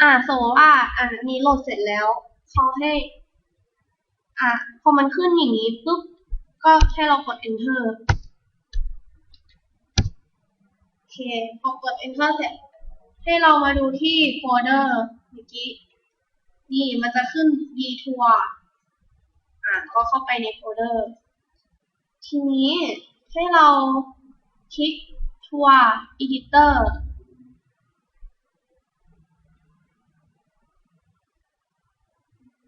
อ่าสมมติว่าอันนี้โหลดเสร็จแล้วเขาให้ อะพอมันขึ้นอย่างนี้ปุ๊บก็แค่เรากด enter โอเคพอกด enter เสร็จ ให้เรามาดูที่โฟลเดอร์เมื่อกี้ นี่มันจะขึ้น v tour อะก็เข้าไปในโฟลเดอร์ทีนี้ให้เราคลิก tour editor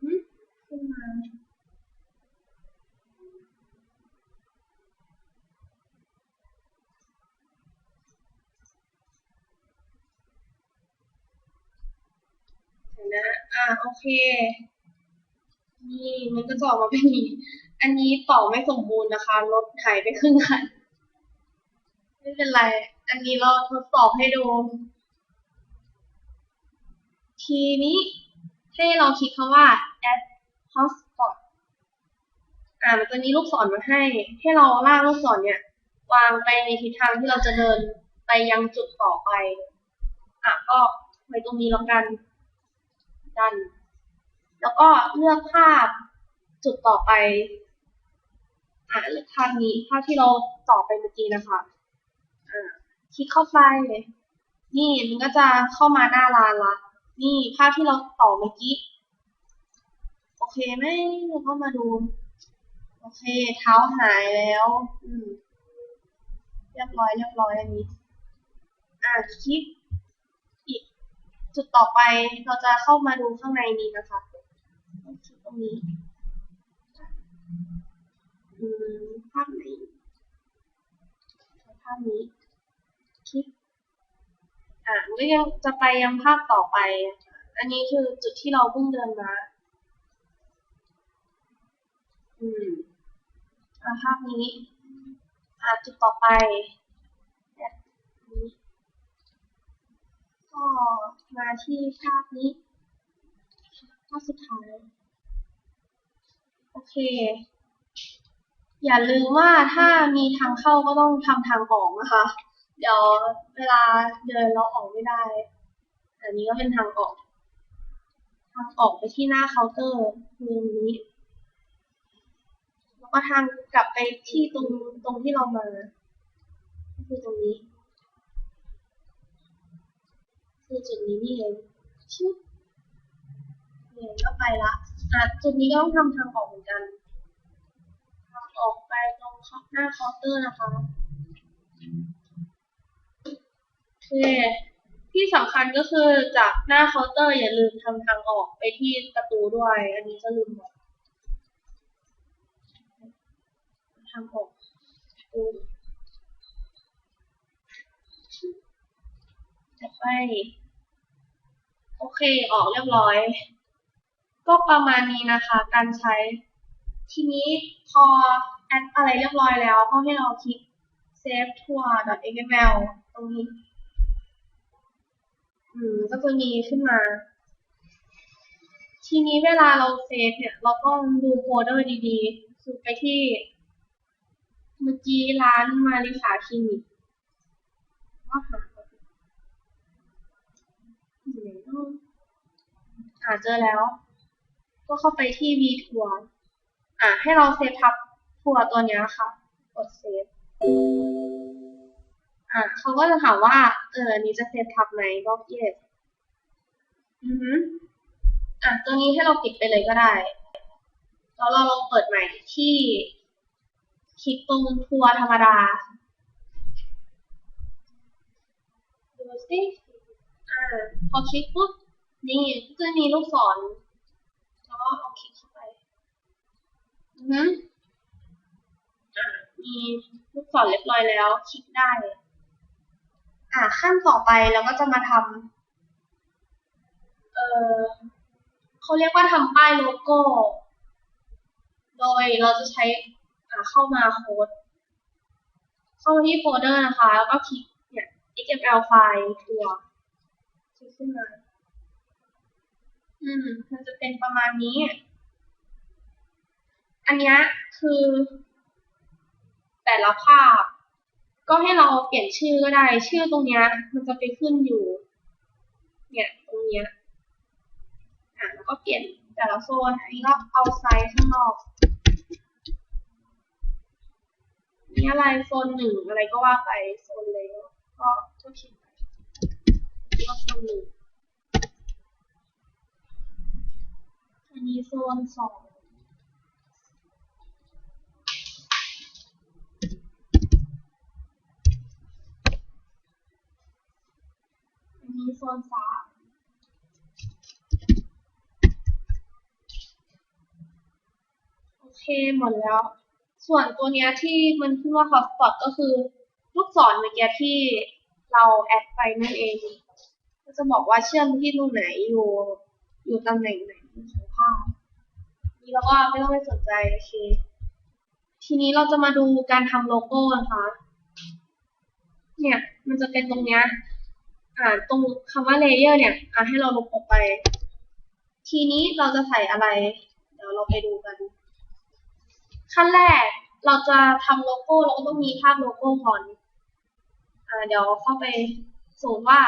หึขึ้นมา เดี๋ยวนะ อ่า โอเค นี่มันก็จะออกมาเป็นนี้ อันนี้ต่อไม่สมบูรณ์นะคะรถหายไปครึ่งคัน ไม่เป็นไร อันนี้เราทดสอบให้ดู ทีนี้ให้เราคลิกคำว่า add hotspot อ่ามันจะมีลูกศรมาให้ ให้เราลากลูกศรเนี่ย วางไปในทิศทางที่เราจะเดินไปยังจุดต่อไป อะก็ไว้ตรงนี้แล้วกันัน แล้วก็เลือกภาพจุดต่อไป อ่าเลือกภาพนี้ภาพที่เราต่อไปเมื่อกี้นะคะ อ่าคลิกเข้าไป นี่มันก็จะเข้ามาหน้าร้านละ นี่ภาพที่เราต่อเมื่อกี้ โอเคไหมเราก็มาดู โอเค เท้าหายแล้ว อืม เรียบร้อยเรียบร้อยอันนี้ อ่าคลิก จุดต่อไปเราจะเข้ามาดูข้างในนี้นะคะตรงนี้อืมภาพไหนภาพนี้คลิกอะก็ยังจะไปยังภาพต่อไป อันนี้คือจุดที่เราเพิ่งเดินมาอืมอะภาพนี้อะจุดต่อไปแบบนี้ ก็มาที่ภาพนี้ภาพสุดท้าย โอเค อย่าลืมว่าถ้ามีทางเข้าก็ต้องทำทางออกนะคะ เดี๋ยวเวลาเดินเราออกไม่ได้ อันนี้ก็เป็นทางออก ทางออกไปที่หน้าเคาน์เตอร์คือนี้ แล้วก็ทางกลับไปที่ตรงตรงที่เรามา คือตรงนี้ คือจุดนี้นี่เองชิบเนี่ยก็ไปละอะจุดนี้ก็ต้องทำทางออกเหมือนกันทางออกไปตรงหน้าเคาน์เตอร์นะคะโอเคที่สำคัญก็คือจากหน้าเคาน์เตอร์อย่าลืมทำทางออกไปที่ประตูด้วย อันนี้จะลืมบอกทางออกประตูจะไป โอเค ออกเรียบร้อย ก็ประมาณนี้นะคะ การใช้ ทีนี้พอแอดอะไรเรียบร้อยแล้ว ก็ให้เราคลิก save tour.xml ตรงนี้ อืม ก็จะมีขึ้นมา ทีนี้เวลาเราเซฟเนี่ย เราต้องดูโฟลเดอร์ดีๆคือไปที่เมื่อกี้ร้านมาริสาคลินิกว่าหาอยู่ไหนเนาะ หาเจอแล้ว ก็เข้าไปที่ v tour อะให้เราเซฟทับทัวร์ตัวนี้ค่ะ กดเซฟอะเขาก็จะถามว่า เออนนี้จะเซฟทับไหมก็ yes อือฮึอะตัวนี้ให้เราปิดไปเลยก็ได้แล้วเราลองเปิดใหม่ที่คลิกตรงทัวร์ธรรมดาดูสิอ่าพอคลิกปุ๊บ นี่ก็จะมีลูกศรแล้วก็เอาคลิกเข้าไปอือฮึอ่ามีลูกศรเรียบร้อยแล้ว คลิกได้ อ่าขั้นต่อไปเราก็จะมาทำเออเขาเรียกว่าทำป้ายโลโก้ โดยเราจะใช้อ่าเข้ามาโค้ดเข้ามาที่โฟลเดอร์นะคะ แล้วก็คลิกเนี่ย XML ไฟล์ทัวคลิกขึ้นมา อืมมันจะเป็นประมาณนี้ อันนี้คือ แต่ละภาพ ก็ให้เราเปลี่ยนชื่อก็ได้ ชื่อตรงนี้มันจะไปขึ้นอยู่ เนี่ยตรงนี้อะแล้วก็เปลี่ยนแต่ละโซน อันนี้ก็เอาไซส์ข้างนอกนี่อะไรโซนหนึ่งอะไรก็ว่าไปโซนเล็กก็ก็เขียนไปนี่ก็โซนหนึ่ง นี้โซนสองอันนี้โซนสามโอเคหมดแล้ว ส่วนตัวเนี้ยที่มันขึ้นว่า hotspot ก็คือลูกศรเมื่อกี้ที่เราแอดไปนั่นเอง ก็จะบอกว่าเชื่อมที่ตรงไหนอยู่อยู่ตำแหน่งไหน ของภาพนี่เราก็ไม่ต้องไปสนใจโอเค ทีนี้เราจะมาดูการทำโลโก้นะคะ เนี่ย มันจะเป็นตรงเนี้ย อ่า ตรงคำว่า layer เนี่ย อ่าให้เราลบออกไป ทีนี้เราจะใส่อะไร เดี๋ยวเราไปดูกัน ขั้นแรกเราจะทำโลโก้เราก็ต้องมีภาพโลโก้ก่อน อ่า เดี๋ยวเข้าไปสมมติว่า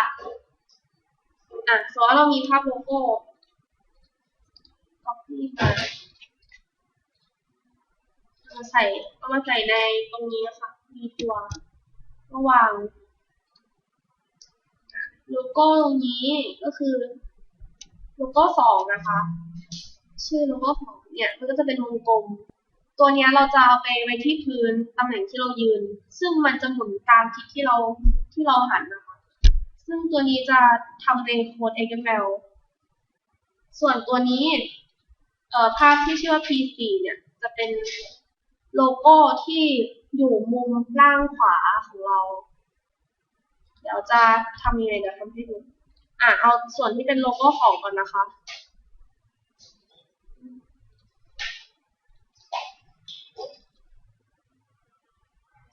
อะสมมติว่าเรามีภาพโลโก้ copy มา มาใส่เอามาใส่ในตรงนี้นะคะมีตัวระหว่างโลโก้ตรงนี้ก็คือโลโก้สองนะคะ ชื่อโลโก้สองเนี่ยมันก็จะเป็นวงกลม ตัวนี้เราจะเอาไปไว้ที่พื้นตำแหน่งที่เรายืน ซึ่งมันจะหมุนตามทิศที่เราที่เราหันนะคะ ซึ่งตัวนี้จะทำในโค้ด XML ส่วนตัวนี้เอ่อภาพที่ชื่อว่า P4 เนี่ยจะเป็น โลโก้ที่อยู่มุมล่างขวาของเรา เดี๋ยวจะทำยังไงเดี๋ยวทำให้ดูอะเอาส่วนที่เป็นโลโก้ของก่อนนะคะ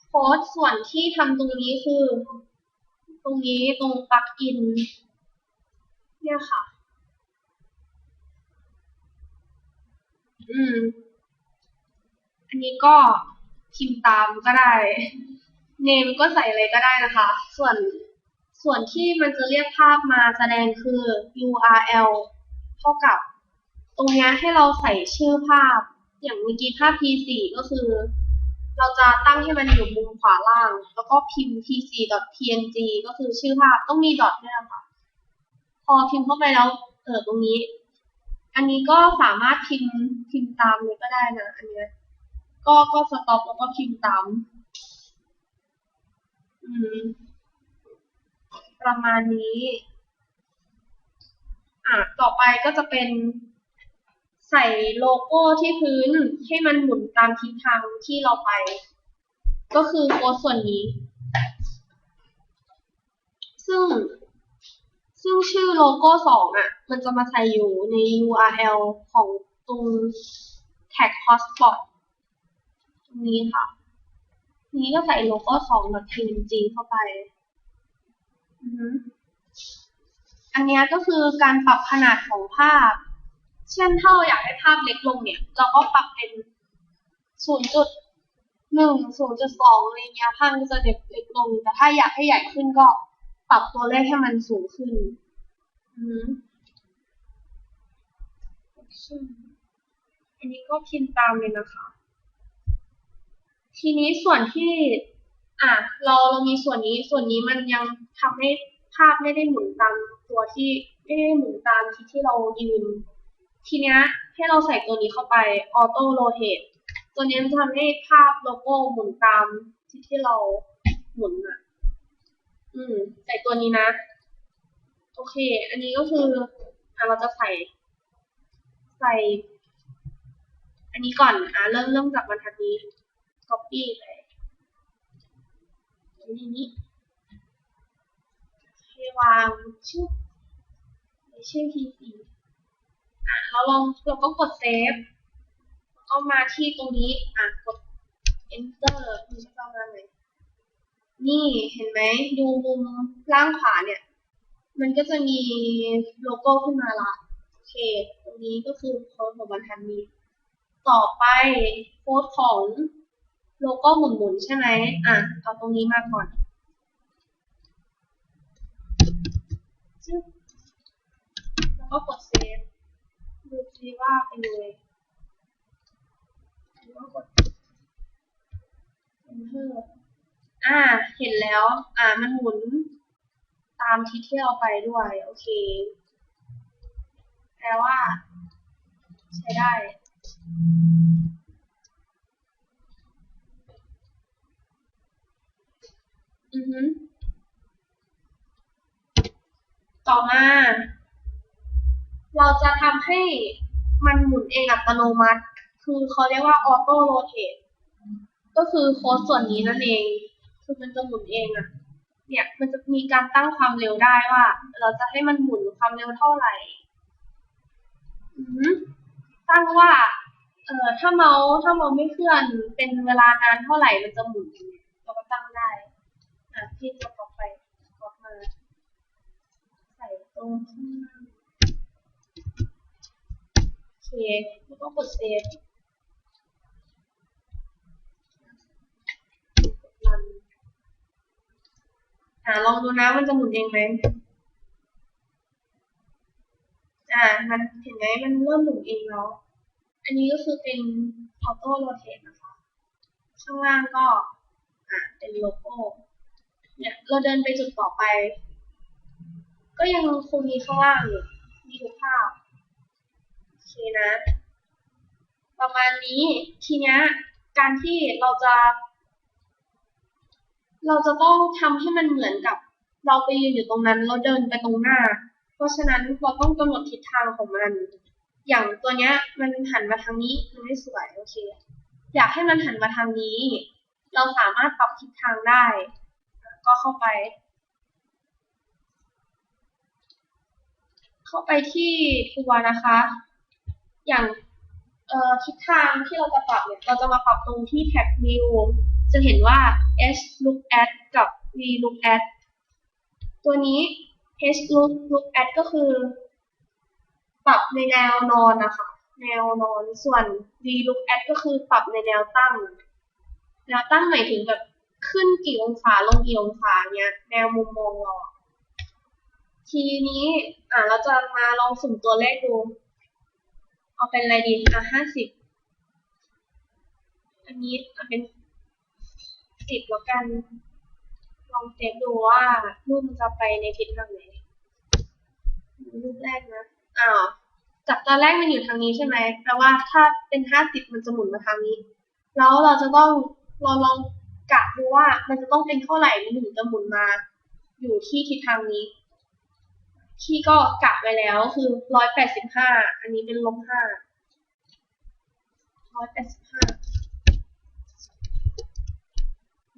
โค้ดส่วนที่ทำตรงนี้คือ ตรงนี้ตรงปลั๊กอิน เนี่ยค่ะ อืม อันนี้ก็พิมพ์ตามก็ได้ เนมก็ใส่อะไรก็ได้นะคะ ส่วนส่วนที่มันจะเรียกภาพมาแสดงคือ URL เท่ากับ ตรงนี้ให้เราใส่ชื่อภาพ อย่างเมื่อกี้ภาพ P4 ก็คือ เราจะตั้งให้มันอยู่มุมขวาล่าง แล้วก็พิมพ์ pc.png ก็คือชื่อภาพต้องมีดอทด้วยนะคะพอพิมพ์เข้าไปแล้วเออตรงนี้ อันนี้ก็สามารถพิมพ์พิมพ์ตามเลยก็ได้นะอันเนี้ย ก็ก็สต็อปแล้วก็พิมพ์ตาม อืม ประมาณนี้ อะ ต่อไปก็จะเป็นใส่โลโก้ที่พื้นให้มันหมุนตามทิศทางที่เราไป ก็คือโค้ดส่วนนี้ ซึ่งซึ่งชื่อโลโก้สองอะ มันจะมาใส่อยู่ใน URL ของตรง tag hotspot ต นี้ค่ะ นี้ก็ใส่โลโก้สอง .png เข้าไปอืมอันนี้ก็คือการปรับขนาดของภาพ เช่นถ้าเราอยากให้ภาพเล็กลงเนี่ย เราก็ปรับเป็น 0.1 0.2อะไรเงี้ยภาพก็จะเล็กเล็กลง แต่ถ้าอยากให้ใหญ่ขึ้นก็ปรับตัวเลขให้มันสูงขึ้นอือฮึอันนี้ก็พิมพ์ตามเลยนะคะ ทีนี้ส่วนที่ อะเราเรามีส่วนนี้ส่วนนี้มันยังทำให้ภาพไม่ได้หมุนตามตัวที่ไม่ได้หมุนตามทิศที่เรายืน ทีเนี้ยให้เราใส่ตัวนี้เข้าไป auto rotate ตัวนี้มันจะทำให้ภาพโลโก้หมุนตามทิศที่เราหมุนอะ อืม ใส่ตัวนี้นะ โอเค อันนี้ก็คืออะเราจะใส่ ใส่ อันนี้ก่อน อะเริ่มเริ่มจากบรรทัดนี้ copy ไปอันนี้ให้วางชื่อในชื่อ PC อะเราลองเราก็กดเซฟแล้วก็มาที่ตรงนี้อะกด enter มันจะประมาณไหนนี่เห็นไหมดูมุมล่างขวาเนี่ย มันก็จะมีโลโก้ขึ้นมาละโอเค ตรงนี้ก็คือโค้ดของบรรทัดนี้ ต่อไปโค้ดของ โลโก้หมุนๆใช่ไหมอะเอาตรงนี้มาก่อนแล้วก็กดเซฟดูซิว่าเป็นยังไงแล้วกด enter อ่า เห็นแล้ว อ่า มันหมุนตามทิศที่เราไปด้วย โอเค แปลว่า ใช้ได้ อือฮึต่อมา เราจะทำให้มันหมุนเองอัตโนมัติ คือเขาเรียกว่า auto rotate ก็คือโค้ดส่วนนี้นั่นเอง คือมันจะหมุนเองอะเนี่ย มันจะมีการตั้งความเร็วได้ว่า เราจะให้มันหมุนความเร็วเท่าไหร่ตั้งว่าเอ่อถ้าเมาส์ถ้าเมาส์ไม่เคลื่อนเป็นเวลานานเท่าไหร่มันจะหมุนเราก็ตั้งได้ อะพี่จะต่อไปต่อมาใส่ตรงข้างล่างโอเคแล้วก็กดเซฟกดรันอ่าลองดูนะมันจะหมุนเองไหมอ่ามันเห็นไหมมันเริ่มหมุนเองแล้วอันนี้ก็คือเป็นออโต้โรเทตนะคะ ข้างล่างก็อ่าเป็นโลโก้ เนี่ย เราเดินไปจุดต่อไป ก็ยังคงมีข้างล่างอยู่มีทุกภาพโอเคนะ ประมาณนี้ทีเนี้ยการที่เราจะ เราจะต้องทำให้มันเหมือนกับ เราไปยืนอยู่ตรงนั้นแล้วเดินไปตรงหน้า เพราะฉะนั้นเราต้องกำหนดทิศทางของมัน อย่างตัวเนี้ย มันหันมาทางนี้มันไม่สวยโอเค อยากให้มันหันมาทางนี้ เราสามารถปรับทิศทางได้ ก็เข้าไป เข้าไปที่ทัวร์นะคะ อย่างเอ่อทิศทางที่เราจะปรับเนี่ยเราจะมาปรับตรงที่แท็บ view จะเห็นว่า h look at กับ v look at ตัวนี้ h look look at ก็คือ ปรับในแนวนอนนะคะ แนวนอนส่วน v look at ก็คือปรับในแนวตั้ง แนวตั้งหมายถึงแบบ ขึ้นกี่องศาลงกี่องศาเนี้ยแนวมุมมองเราอทีนี้ อ่าเราจะมาลองสุ่มตัวเลขดู เอาเป็นอะไรดีอะห้าสิบอันนี้อะเป็นสิบแล้วกัน ลองเทสดูว่ารูปมันจะไปในทิศทางไหนรูปแรกนะอ้าวจากตอนแรกมันอยู่ทางนี้ใช่ไหมแปลว่าถ้าเป็นห้าสิบมันจะหมุนมาทางนี้ แล้วเราจะต้องเราลอง กะดูว่ามันจะต้องเป็นเท่าไหร่มันถึงจะหมุนมา อยู่ที่ทิศทางนี้ที่ก็กะไว้แล้วคือร้อยแปดสิบห้า อันนี้เป็นลบห้าร้อยแปดสิบห้า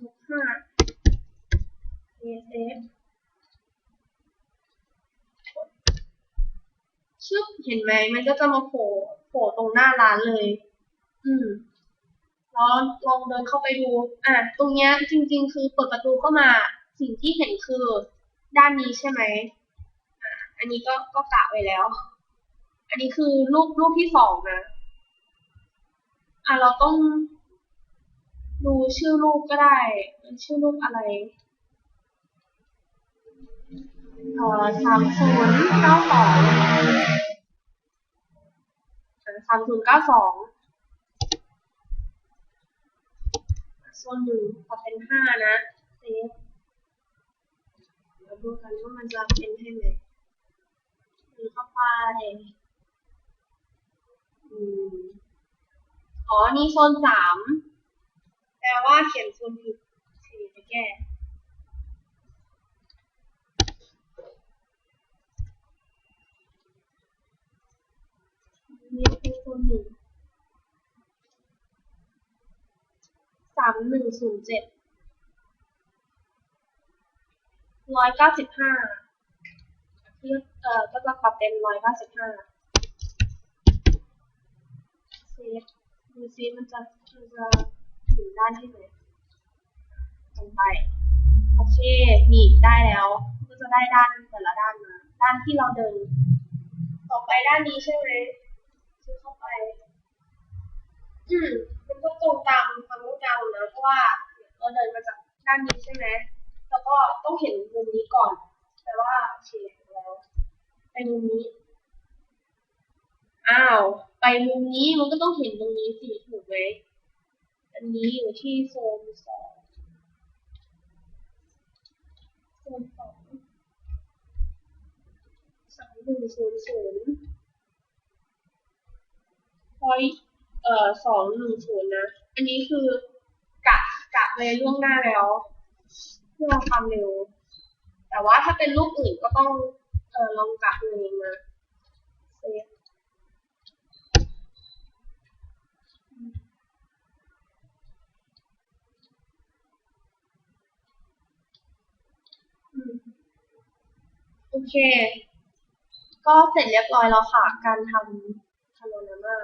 ลบห้า ESF ชึบเห็นไหม มันก็จะมาโผล่โผล่ตรงหน้าร้านเลย อืม แล้วลองเดินเข้าไปดู อะตรงเนี้ยจริง ๆ คือเปิดประตูเข้ามาสิ่งที่เห็นคือด้านนี้ใช่ไหมอะอันนี้ก็ก็กะไว้แล้ว อันนี้คือรูปรูปที่สองนะ อะเราต้องดูชื่อรูปก็ได้ชื่อรูปอะไรเอ่อสามศูนย์เก้าสองสามศูนย์เก้าสอง ส่วนหนึ่งพอเป็นห้านะเซฟเดี๋ยวดูกันว่ามันจะเป็นให้ไหมมีเข้าไปอืมอ๋อ นี่โซนสามแปลว่าเขียนโซนผิดสี่จะแก้นี่เป็นโซนหนึ่ง สามหนึ่งศูนย์เจ็ดร้อยเก้าสิบห้าที่เอ่อก็จะปรับเป็นร้อยเก้าสิบห้าเซฟดูซิมันจะมันจะถึงด้านที่ไหนตรงไปโอเคนี่ได้แล้วก็จะได้ด้านแต่ละด้านมาด้านที่เราเดิน ต่อไปด้านนี้ใช่ไหมซื้อเข้าไป อืม ก็ตรงตามความต้องการนะเพราะว่าเราเดินมาจากด้านนี้ใช่ไหมแล้วก็ต้องเห็นมุมนี้ก่อนแต่ว่าโอเคแล้วไปมุมนี้อ้าว ไปมุมนี้มันก็ต้องเห็นตรงนี้สิถูกไหมอันนี้อยู่ที่โซนสองโซนสองสามหนึ่งศูนย์ศูนย์พอย เอ่อสองหนึ่งศูนย์นะ อันนี้คือกะกะไว้ล่วงหน้าแล้วเพื่อความเร็ว แต่ว่าถ้าเป็นรูปอื่นก็ต้องเออลองกะเองนะเซฟโอเค ก็เสร็จเรียบร้อยแล้วค่ะ การทำคาร์โนมา